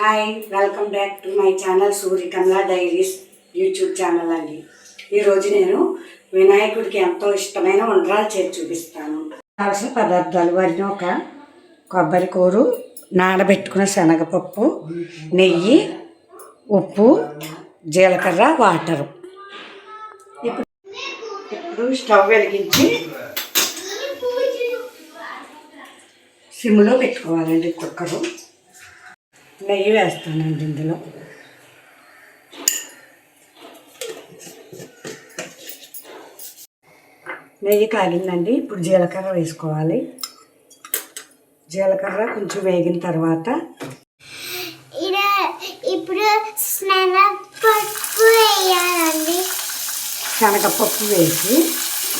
Hi welcome back to my channel Suryakamala diaries YouTube channel అండి. ఈరోజు నేను వినాయకుడికి ఎంతో ఇష్టమైన వంటలు చేసి చూపిస్తాను. కావలసిన పదార్థాలు వరిని ఒక కొబ్బరి కూరు నానబెట్టుకున్న శనగపప్పు నెయ్యి ఉప్పు జీలకర్ర వాటరు. ఇప్పుడు ఇప్పుడు స్టవ్ వెలిగించి సిమ్లో పెట్టుకోవాలండి కుక్కరు. నెయ్యి వేస్తానండి ఇందులో. నెయ్యి కాగిందండి ఇప్పుడు జీలకర్ర వేసుకోవాలి. జీలకర్ర కొంచెం వేగిన తర్వాత ఇప్పుడు శనగపప్పు వేయాలండి. శనగపప్పు వేసి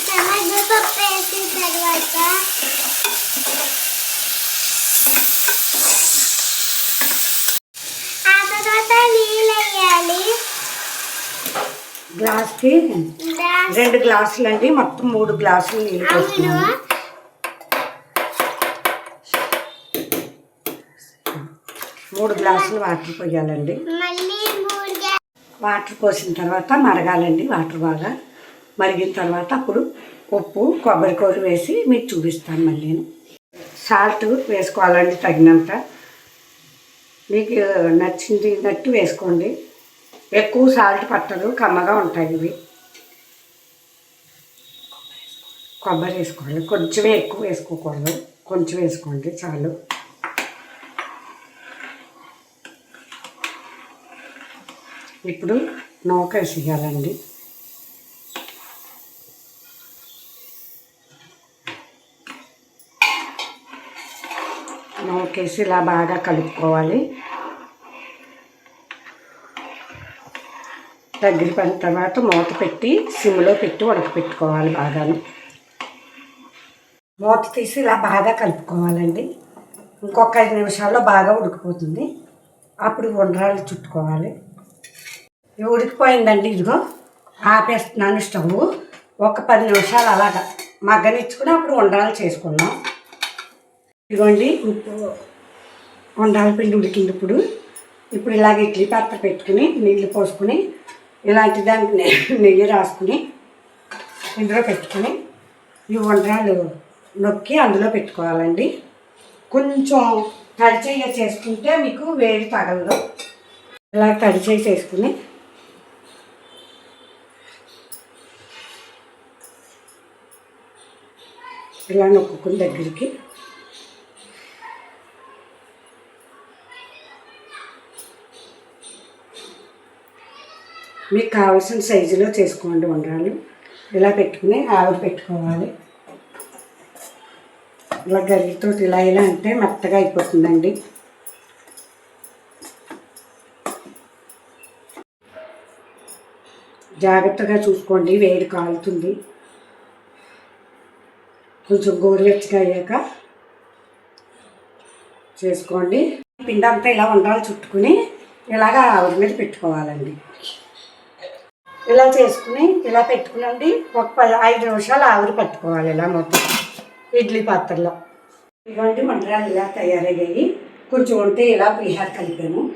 శనగపప్పు వేసిన తర్వాత ఆ తర్వాత నీళ్ళు వేయాలి గ్లాస్కి గ్లాస్. రెండు గ్లాసులు అండి మొత్తం మూడు గ్లాసులు నీళ్ళు పోస్తున్నాను మూడు గ్లాసులు వాటర్ పోయాలండి. వాటర్ పోసిన తర్వాత మరగాలండి వాటర్ బాగా మరిగిన తర్వాత అప్పుడు ఉప్పు కొబ్బరి కూర వేసి మీకు చూపిస్తాను మళ్ళీ నేను. సాల్ట్ వేసుకోవాలండి తగినంత. మీకు నచ్చింది నట్టు వేసుకోండి. ఎక్కువ సాల్ట్ పట్టదు కమ్మగా ఉంటాయి ఇవి. కొబ్బరి వేసుకోవాలి కొంచెమే ఎక్కువ వేసుకోకూడదు. కొంచెం వేసుకోండి చాలు. ఇప్పుడు నూక వేసేయాలండి. నూకేసి ఇలా బాగా కలుపుకోవాలి. దగ్గర పడిన తర్వాత మూత పెట్టి సిమ్లో పెట్టి ఉడకపెట్టుకోవాలి బాగాను. మూత తీసి ఇలా బాగా కలుపుకోవాలండి. ఇంకొక ఐదు నిమిషాల్లో బాగా ఉడికిపోతుంది. అప్పుడు ఉండ్రాలు చుట్టుకోవాలి. ఇది ఉడికిపోయిందండి ఇదిగో. ఆపేస్తున్నాను స్టవ్ ఒక పది నిమిషాలు అలాగా మగ్గనిచ్చుకుని అప్పుడు ఉండరాలు చేసుకున్నాం ఇదిగోండి ఉప్పు ఉండ్రాల పిండి ఉడికింది ఇప్పుడు. ఇప్పుడు ఇలాగ ఇడ్లీ పాత్ర పెట్టుకుని నీళ్ళు పోసుకుని ఇలాంటి దానికి నె- నెయ్యి రాసుకుని ఇందులో పెట్టుకుని ఈ ఉండ్రాలు నొక్కి అందులో పెట్టుకోవాలండి. కొంచెం తడిచేయ చేసుకుంటే మీకు వేడి తగలదు. ఇలా తడిచేయ చేసుకుని ఇలా నొక్కుకుని దగ్గరికి మీకు కావాల్సిన సైజులో చేసుకోండి ఉండాలి. ఇలా పెట్టుకుని ఆవిరి పెట్టుకోవాలి. ఇలా గరితో ఇలా ఇలా అంటే మెత్తగా అయిపోతుందండి. జాగ్రత్తగా చూసుకోండి వేడి కాలుతుంది. కొంచెం గోరువెచ్చగా అయ్యాక చేసుకోండి. పిండి అంతా ఇలా ఉండాలి చుట్టుకుని ఇలాగా ఆవిరి మీద పెట్టుకోవాలండి. ఇలా చేసుకుని ఇలా పెట్టుకునండి. ఒక పది ఐదు నిమిషాలు ఆవిరి పట్టుకోవాలి ఇలా మొత్తం ఇడ్లీ పాత్రలో. ఇటువంటి మండలాలు ఇలా తయారయ్యాయి. కొంచెం ఉంటే ఇలా పులిహార కలిపాను.